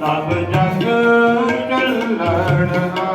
ਸਭ ਜਗ ਚੱਲਣ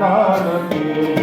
ਨਾਨਕੀ